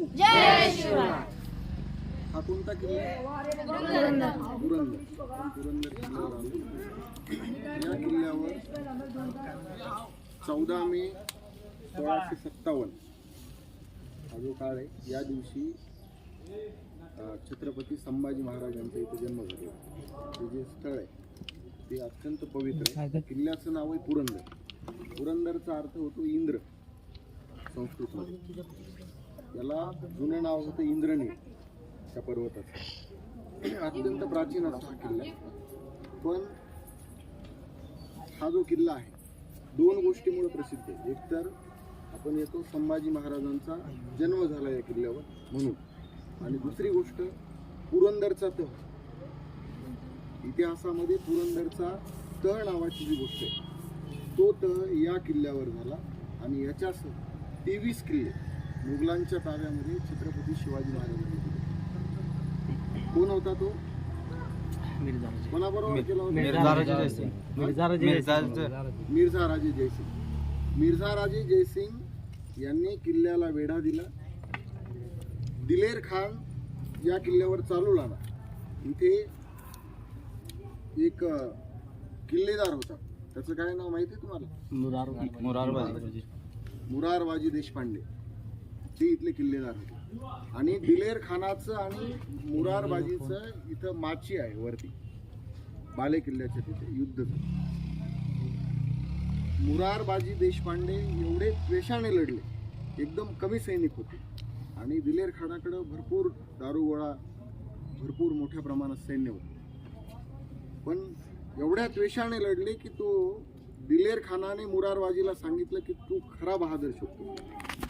जय शिवराय हा कोणता किल्ला? पुरंदर. पुरंदर. किल्ल्यावर या किल्ल्यावर चौदा मे सोळाशे सत्तावन्न हा जो काळ आहे या दिवशी छत्रपती संभाजी महाराजांचा इथे जन्म झाला ते जे स्थळ आहे ते अत्यंत पवित्र आहे. किल्ल्याचं नाव आहे पुरंदर. पुरंदरचा अर्थ होतो इंद्र. संस्कृतमध्ये याला जुनं नाव होतं इंद्रणी त्या पर्वताचं. अत्यंत प्राचीन असा हा किल्ला पण हा जो किल्ला आहे दोन गोष्टीमुळे प्रसिद्ध आहे. एक तर आपण येतो संभाजी महाराजांचा जन्म झाला या किल्ल्यावर म्हणून. आणि दुसरी गोष्ट पुरंदरचा तह इतिहासामध्ये पुरंदरचा तह नावाची जी गोष्ट आहे तो तह या किल्ल्यावर झाला आणि याच्यासह तेवीस किल्ले मुघलांच्या ताब्यामध्ये छत्रपती शिवाजी महाराजांनी दिले. कोण होता तो? कोणाबरोबर केला होता? मिर्झा राजे जयसिंग. मिर्झा राजे जयसिंग. यांनी किल्ल्याला वेढा दिला. दिलेर खान या किल्ल्यावर चालू लागला इथे एक किल्लेदार होता. त्याचं काय नाव माहिती आहे तुम्हाला? मुरारबाजी देशपांडे. ते इथले किल्लेदार होते. आणि दिलेर खानाचं आणि मुरारबाजीचं इथं माची आहे वरती. बाले किल्ल्याच्या तिथे युद्ध मुरारबाजी देशपांडे एवढे द्वेषाने लढले. एकदम कमी सैनिक होते. आणि दिलेर खानाकडं भरपूर दारुगोळा भरपूर मोठ्या प्रमाणात सैन्य होतं. पण एवढ्या द्वेषाने लढले की तो दिलेर खानाने मुरारबाजीला सांगितलं की तू खरा बहादर शकतो.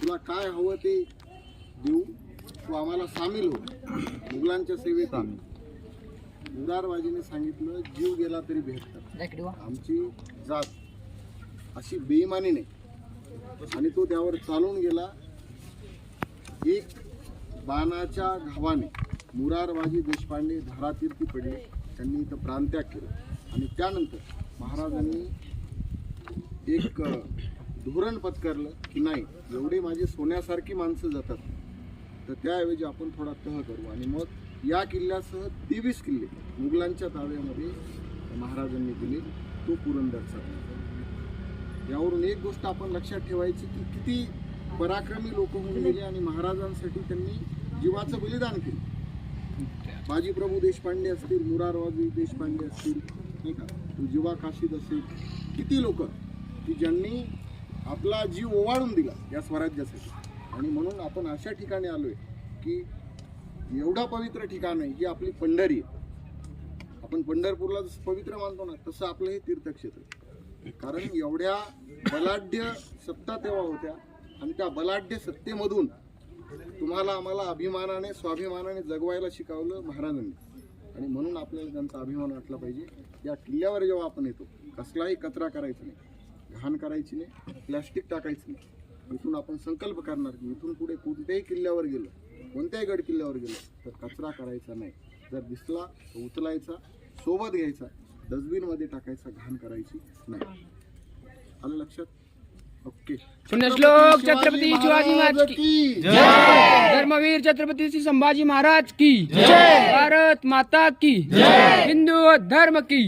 तुला काय हवं ते देऊ. तू आम्हाला सामील हो. मुघलांच्या सेवेत. मुरारबाजीने सांगितलं जीव गेला तरी भेटतात. आमची जात अशी बेईमानी नाही. आणि तो त्यावर चालून गेला. एक बाणाच्या घावाने मुरारबाजी देशपांडे धारातीर्थी पडले. त्यांनी इथं प्राणत्याग केला. आणि त्यानंतर महाराजांनी एक धोरण पत्करलं की नाही एवढे माझे सोन्यासारखी माणसं जातात. तर त्याऐवजी आपण थोडा तह करू. आणि मग या किल्ल्यासह तेवीस किल्ले मुघलांच्या ताब्यामध्ये महाराजांनी दिले. तो पुरंदरचा यावरून एक गोष्ट आपण लक्षात ठेवायची की किती पराक्रमी लोक होऊन गेले आणि महाराजांसाठी त्यांनी जीवाचं बलिदान केलं. बाजीप्रभू देशपांडे असतील मुरारवाजी देशपांडे असतील नाही का? तो जीवा काशीद असेल. किती लोक? की ज्यांनी आपला जीव ओवाळून दिला या स्वराज्यासाठी. आणि म्हणून आपण अशा ठिकाणी आलोय की एवढा पवित्र ठिकाण आहे ही आपली पंढरी आहे. आपण पंढरपूरला जसं पवित्र मानतो ना तसं आपलं हे तीर्थक्षेत्र कारण एवढ्या बलाढ्य सत्ता तेव्हा होत्या आणि त्या बलाढ्य सत्तेमधून तुम्हाला आम्हाला अभिमानाने स्वाभिमानाने जगवायला शिकवलं महाराजांनी. आणि म्हणून आपल्याला त्यांचा अभिमान वाटला पाहिजे. या किल्ल्यावर जेव्हा आपण येतो कसलाही कचरा करायचा नाही. घाण करायची नाही प्लॅस्टिक टाकायचं नाही. इथून आपण संकल्प करणार की इथून पुढे कोणत्याही किल्ल्यावर गेलो कोणत्याही गड किल्ल्यावर गेलो तर कचरा करायचा नाही. जर दिसला तर उचलायचा सोबत घ्यायचा डस्टबिनमध्ये टाकायचा घाण करायची नाही. आलं लक्षात? ओके. पुण्यश्लोक छत्रपती शिवाजी महाराज की धर्मवीर छत्रपती संभाजी महाराज की भारत माता की हिंदू धर्म की